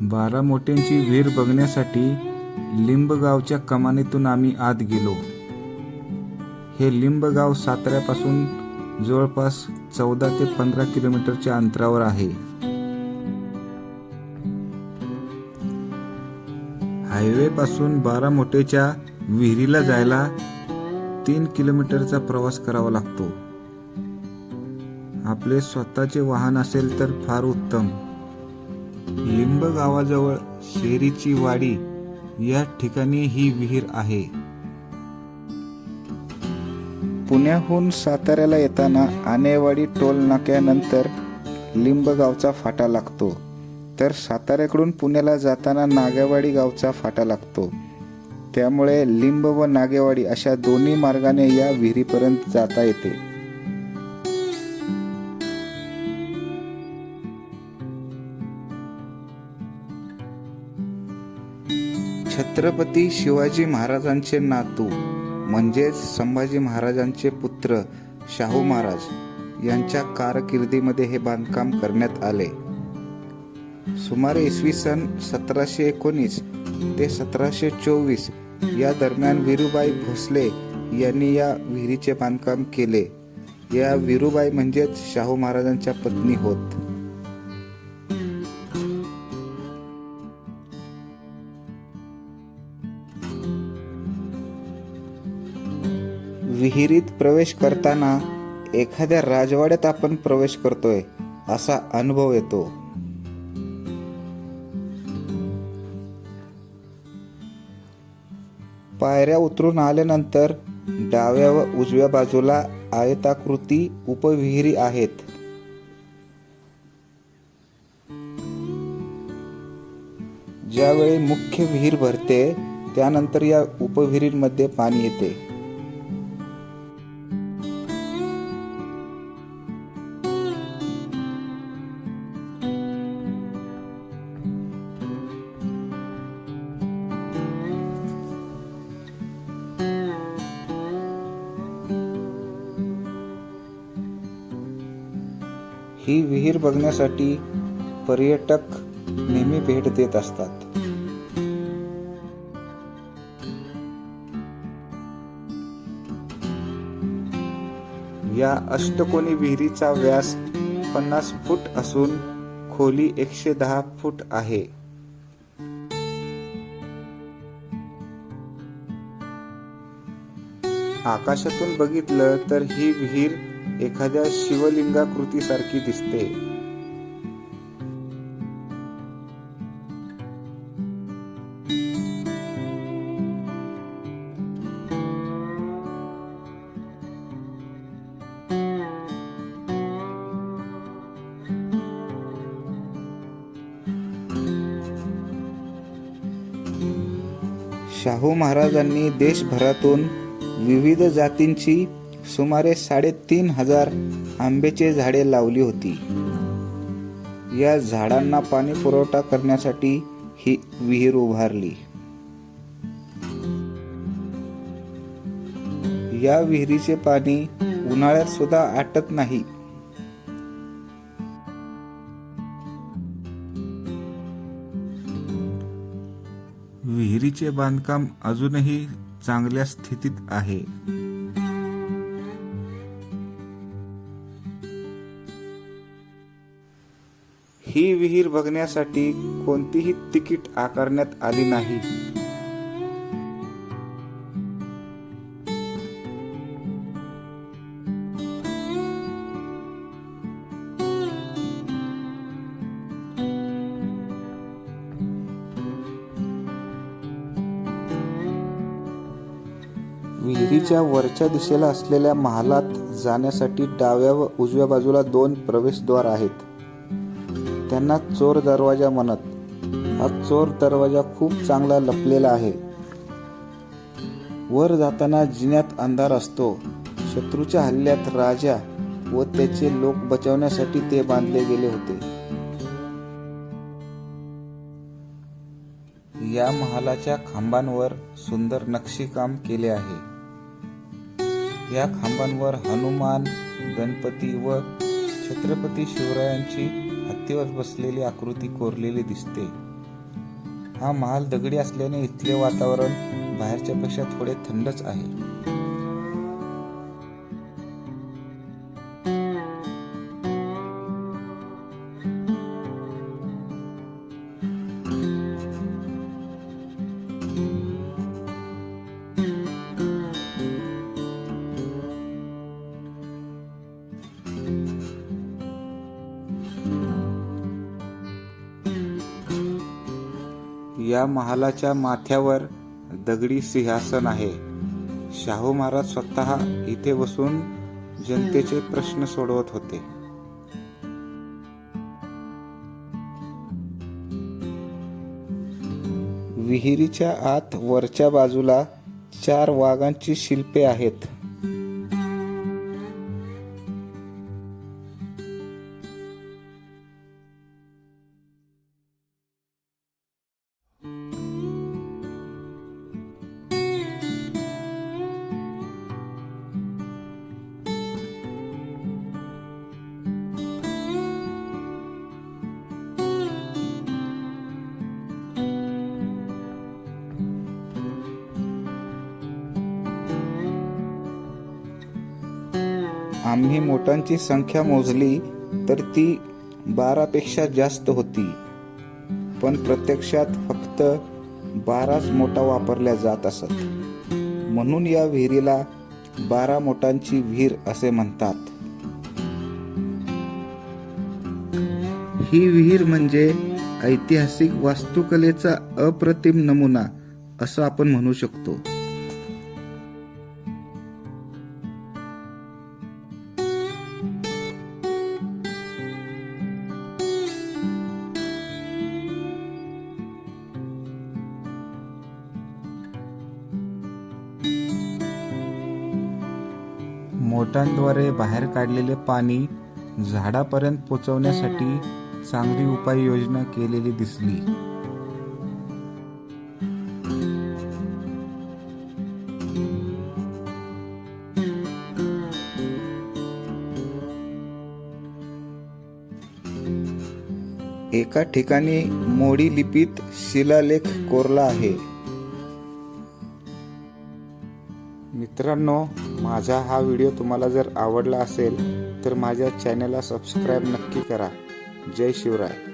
बारामोट्यांची विहीर बघण्यासाठी लिंबगावच्या कमानीतून आम्ही आत गेलो. हे लिंबगाव साताऱ्यापासून जवळपास चौदा ते पंधरा किलोमीटरच्या अंतरावर आहे. हायवे पासून बारामोटेच्या विहिरीला जायला तीन किलोमीटरचा प्रवास करावा लागतो. आपले स्वतःचे वाहन असेल तर फार उत्तम. लिंब गावाजवळ शेरीची वाडी या ठिकाणी ही विहीर आहे. पुण्याहून साताऱ्याला येताना आनेवाडी टोल नाक्यानंतर लिंब गावचा फाटा लागतो. तर साताऱ्याकडून पुण्याला जाताना नागेवाडी गावचा फाटा लागतो. त्यामुळे लिंब व नागेवाडी अशा दोन्ही मार्गाने या विहिरीपर्यंत जाता येते. छत्रपती शिवाजी महाराजांचे नातू म्हणजेच संभाजी महाराजांचे पुत्र शाहू महाराज यांच्या कारकिर्दीमध्ये हे बांधकाम करण्यात आले. सुमारे इसवी सन सतराशे एकोणीस ते सतराशे चोवीस या दरम्यान विरुबाई भोसले यांनी या विहिरीचे बांधकाम केले. या विरुबाई म्हणजेच शाहू महाराजांच्या पत्नी होत. विहिरीत प्रवेश करताना एखाद्या राजवाड्यात आपण प्रवेश करतोय असा अनुभव येतो. पायऱ्या उतरून आल्यानंतर डाव्या व उजव्या बाजूला आयताकृती उपविहिरी आहेत. ज्यावेळी मुख्य विहीर भरते त्यानंतर या उपविहिरींमध्ये पाणी येते. ही विहीर बघण्यासाठी पर्यटक नेहमी भेट देत असतात. या अष्टकोनी विहिरीचा व्यास पन्नास फूट असून खोली एकशे दहा फूट आहे. आकाशातून बघितलं तर ही विहीर एखाद्या शिवलिंगाकृतीसारखी दिसते. शाहू महाराजांनी देशभरातून विविध जातींची सुमारे साडेतीन हजार आंब्याची झाडे लावली होती. या झाडांना पाणी पुरवठा करण्यासाठी ही विहीर उभारली. या विहिरीचे पाणी उन्हाळ्यात सुद्धा आटत नाही. विहिरीचे बांधकाम अजूनही चांगल्या स्थितीत आहे. ही विहीर बघण्यासाठी कोणतीही तिकीट आकारण्यात आली नाही. विहिरीच्या वरच्या दिशेला असलेल्या महालात जाण्यासाठी डाव्या व उजव्या बाजूला दोन प्रवेशद्वार आहेत. त्यांना चोर दरवाजा म्हणत. हा चोर दरवाजा खूप चांगला लपलेला आहे. वर जाताना जिन्यात अंधार असतो. शत्रूच्या हल्ल्यात राजा व त्याचे लोक बचावण्यासाठी ते बांधले गेले होते. या महालाच्या खांबांवर सुंदर नक्षीकाम केले आहे. या खांबांवर हनुमान गणपती व छत्रपती शिवरायांची भिंतीवर बसलेली आकृती कोरलेली दिसते. हा महाल दगडी असल्याने इथले वातावरण बाहेरच्या पेक्षा थोडे थंडच आहे. या महालाच्या माथ्यावर दगडी सिंहासन आहे. शाहू महाराज स्वतः इथे बसून जनतेचे प्रश्न सोडवत होते. विहिरीच्या आत वरच्या बाजूला चार वाघांची शिल्पे आहेत. आम्ही मोटांची संख्या मोजली तर ती बारापेक्षा जास्त होती. पण प्रत्यक्षात फक्त बाराच मोठा वापरल्या जात असत. म्हणून या विहिरीला बारा मोटांची विहीर असे म्हणतात. ही विहीर म्हणजे ऐतिहासिक वास्तुकलेचा अप्रतिम नमुना असं आपण म्हणू शकतो. मोटांद्वारे बाहेर काढलेले पाणी झाडापर्यंत पोचवण्यासाठी चांगली उपाययोजना केलेली दिसली. एका ठिकाणी मोडी लिपीत शिलालेख कोरला आहे. मित्रांनो माझा हा व्हिडिओ तुम्हाला जर आवडला असेल तर माझ्या चॅनलला सबस्क्राईब नक्की करा. जय शिवराय.